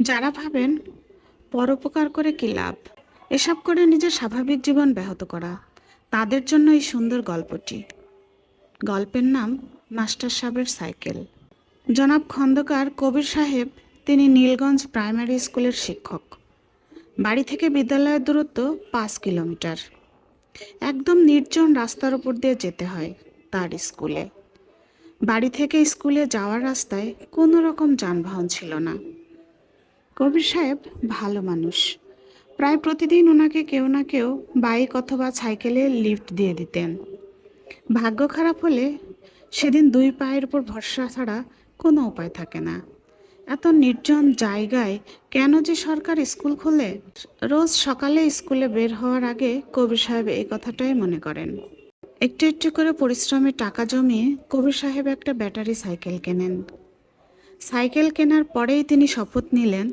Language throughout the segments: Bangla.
যারা ভাবেন পরোপকার করে কি লাভ? এসব করে নিজের স্বাভাবিক জীবন ব্যাহত করা। তাদের জন্য এই সুন্দর গল্পটি। গল্পের নাম মাস্টার সাহেবের সাইকেল। জনাব খন্দকার কবির সাহেব তিনি নীলগঞ্জ প্রাইমারি স্কুলের শিক্ষক। বাড়ি থেকে বিদ্যালয়ের দূরত্ব পাঁচ কিলোমিটার। একদম নির্জন রাস্তার উপর দিয়ে যেতে হয় তার স্কুলে। বাড়ি থেকে স্কুলে যাওয়ার রাস্তায় কোনো রকম যানবাহন ছিল না। কবির সাহেব ভালো মানুষ। প্রায় প্রতিদিন ওনাকে কেউ না কেউ বাইক অথবা সাইকেলে লিফট দিয়ে দিতেন। ভাগ্য খারাপ হলে সেদিন দুই পায়ের উপর ভরসা ছাড়া কোনো উপায় থাকে না। এত নির্জন জায়গায় কেন যে সরকার স্কুল খোলে? রোজ সকালে স্কুলে বের হওয়ার আগে কবির সাহেব এই কথাটাই মনে করেন। একটু একটু করে পরিশ্রমে টাকা জমিয়ে কবির সাহেব একটা ব্যাটারি সাইকেল কেনেন। সাইকেল কেনার পরেই তিনি শপথ নিলেন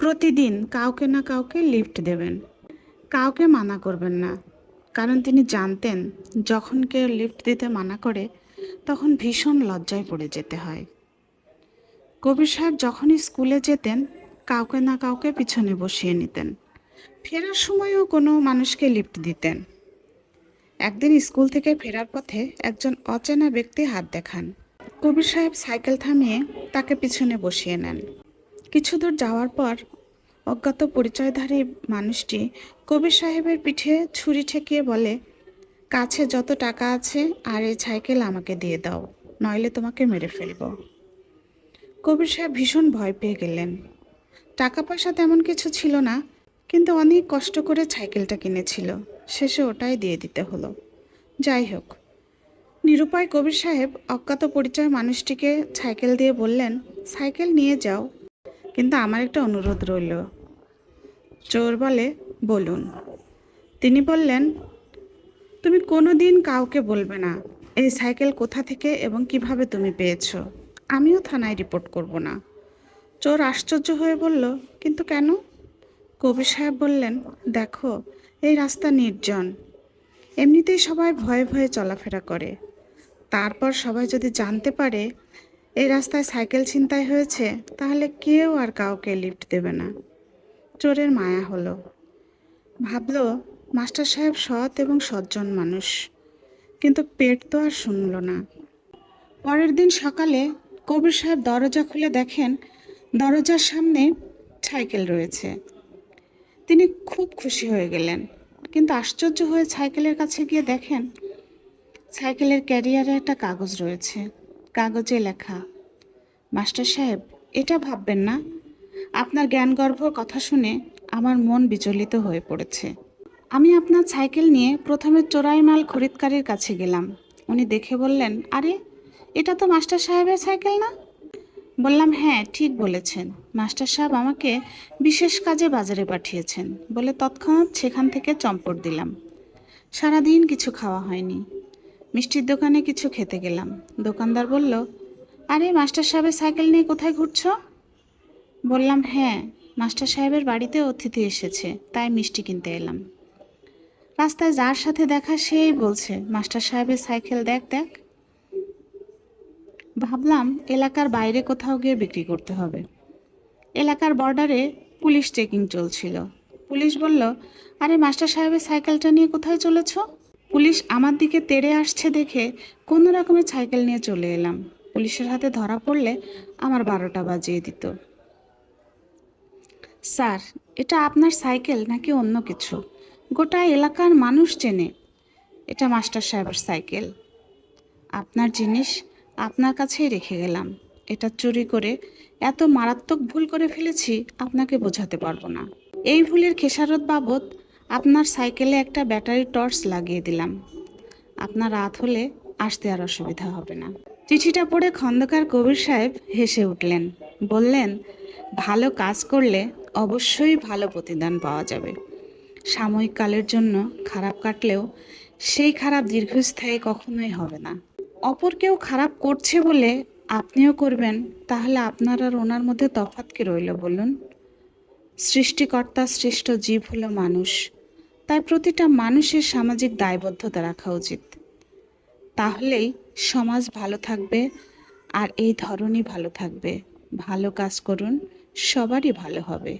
প্রতিদিন কাউকে না কাউকে লিফট দেবেন। কাউকে মানা করবেন না। কারণ তিনি জানতেন, যখন কেউ লিফট দিতে মানা করে, তখন ভীষণ লজ্জায় পড়ে যেতে হয়। কবির সাহেব যখনই স্কুলে যেতেন, কাউকে না কাউকে পিছনে বসিয়ে নিতেন। ফেরার সময়ও কোনো মানুষকে লিফট দিতেন। একদিন স্কুল থেকে ফেরার পথে একজন অচেনা ব্যক্তি হাত দেখান। কবির সাহেব সাইকেল থামিয়ে তাকে পিছনে বসিয়ে নেন। কিছু দূর যাওয়ার পর অজ্ঞাত পরিচয়ধারী মানুষটি কবির সাহেবের পিঠে ছুরি ঠেকিয়ে বলে, কাছে যত টাকা আছে আর এই সাইকেল আমাকে দিয়ে দাও, নইলে তোমাকে মেরে ফেলব। কবির সাহেব ভীষণ ভয় পেয়ে গেলেন। টাকা পয়সা তেমন কিছু ছিল না, কিন্তু অনেক কষ্ট করে সাইকেলটা কিনেছিল। শেষে ওটাই দিয়ে দিতে হলো। যাই হোক, নিরুপায় কবির সাহেব অজ্ঞাত পরিচয় মানুষটিকে সাইকেল দিয়ে বললেন, সাইকেল নিয়ে যাও। কিন্তু আমার একটা অনুরোধ রইল চোর বলে, বলুন। তিনি বললেন, তুমি কোনো দিন কাউকে বলবে না। এই সাইকেল কোথা থেকে এবং কীভাবে তুমি পেয়েছ? আমিও থানায় রিপোর্ট করব না। চোর আশ্চর্য হয়ে বলল, কিন্তু কেন? কবি সাহেব বললেন, দেখো, এই রাস্তা নির্জন। এমনিতেই সবাই ভয়ে ভয়ে চলাফেরা করে। তারপর সবাই যদি জানতে পারে, এই রাস্তায় সাইকেল ছিনতাই হয়েছে, তাহলে কেউ আর কাউকে লিফট দেবে না। চোরের মায়া হলো। ভাবলো, মাস্টার সাহেব সৎ এবং সজ্জন মানুষ। কিন্তু পেট তো আর শুনল না। পরের দিন সকালে কবির সাহেব দরজা খুলে দেখেন দরজার সামনে সাইকেল রয়েছে। তিনি খুব খুশি হয়ে গেলেন। কিন্তু আশ্চর্য হয়ে সাইকেলের কাছে গিয়ে দেখেন সাইকেলের ক্যারিয়ারে একটা কাগজ রয়েছে। কাগজে লেখা, মাস্টার সাহেব, এটা ভাববেন না? আপনার জ্ঞানগর্ভর কথা শুনে আমার মন বিচলিত হয়ে পড়েছে। আমি আপনার সাইকেল নিয়ে প্রথমে চোরাই মাল খরিদকারীর কাছে গেলাম। উনি দেখে বললেন, আরে, এটা তো মাস্টার সাহেবের সাইকেল না? বললাম হ্যাঁ ঠিক বলেছেন। মাস্টার সাহেব আমাকে বিশেষ কাজে বাজারে পাঠিয়েছেন বলে তৎক্ষণাৎ সেখান থেকে চম্পট দিলাম। সারাদিন কিছু খাওয়া হয়নি। মিষ্টির দোকানে কিছু খেতে গেলাম। দোকানদার বলল, আরে, মাস্টার সাহেবের সাইকেল নিয়ে কোথায় ঘুরছ? বললাম হ্যাঁ মাস্টার সাহেবের বাড়িতে অতিথি এসেছে, তাই মিষ্টি কিনতে এলাম। রাস্তায় যার সাথে দেখা সেই বলছে, মাস্টার সাহেবের সাইকেল দেখ দেখ। ভাবলাম, এলাকার বাইরে কোথাও গিয়ে বিক্রি করতে হবে। এলাকার বর্ডারে পুলিশ চেকিং চলছিল। পুলিশ বলল, আরে, মাস্টার সাহেবের সাইকেলটা নিয়ে কোথায় চলেছ? পুলিশ আমার দিকে তেড়ে আসছে দেখে কোনো রকমের সাইকেল নিয়ে চলে এলাম। পুলিশের হাতে ধরা পড়লে আমার বারোটা বাজিয়ে দিত। স্যার, এটা আপনার সাইকেল নাকি অন্য কিছু? গোটা এলাকার মানুষ চেনে। এটা মাস্টার সাহেবের সাইকেল। আপনার জিনিস আপনার কাছেই রেখে গেলাম। এটা চুরি করে এত মারাত্মক ভুল করে ফেলেছি, আপনাকে বোঝাতে পারব না। এই ভুলের খেসারত বাবদ আপনার সাইকেলে একটা ব্যাটারি টর্চ লাগিয়ে দিলাম। আপনার রাত হলে আসতে আর অসুবিধা হবে না। চিঠিটা পড়ে খন্দকার কবির সাহেব হেসে উঠলেন। বললেন, ভালো কাজ করলে অবশ্যই ভালো প্রতিদান পাওয়া যাবে। সাময়িক কালের জন্য খারাপ কাটলেও সেই খারাপ দীর্ঘস্থায়ী কখনোই হবে না। অপর কেউ খারাপ করছে বলে আপনিও করবেন, তাহলে আপনার আর ওনার মধ্যে তফাৎ কি রইল বলুন? সৃষ্টিকর্তা শ্রেষ্ঠ জীব হলো মানুষ, তাই প্রতিটা মানুষের সামাজিক দায়বদ্ধতা রাখা উচিত। তাহলেই সমাজ ভালো থাকবে আর এই ধরনই ভালো থাকবে। ভালো কাজ করুন সবারই ভালো হবে।